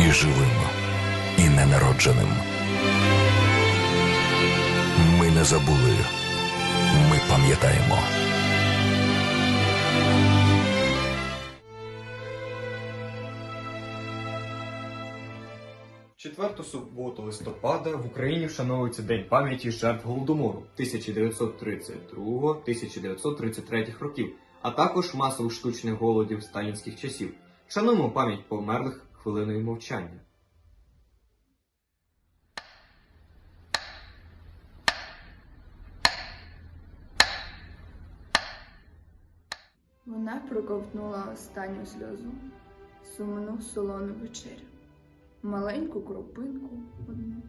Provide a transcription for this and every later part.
і живим, і ненародженим. Ми не забули. Ми пам'ятаємо. Четверту суботу листопада в Україні вшановується День пам'яті жертв Голодомору 1932-1933 років, а також масових штучних голодів сталінських часів. Шануємо пам'ять померлих хвилиною мовчання. Вона проковтнула останню сльозу, сумну солону вечерю, маленьку кропинку одну.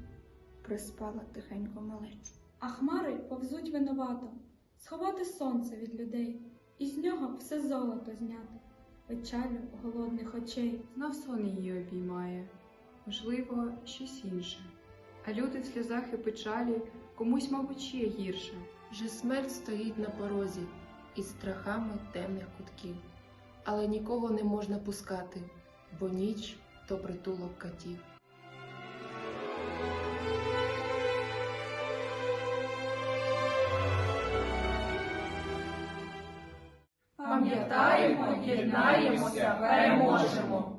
Приспала тихенько малечу. А хмари повзуть винувато, сховати сонце від людей, і з нього все золото зняти, печалю голодних очей. Знов сон її обіймає, можливо, щось інше. А люди в сльозах і печалі комусь, мабуть, ще гірше. Вже смерть стоїть на порозі із страхами темних кутків, але нікого не можна пускати, бо ніч то притулок катів. Пам'ятаємо, єднаємося, переможемо!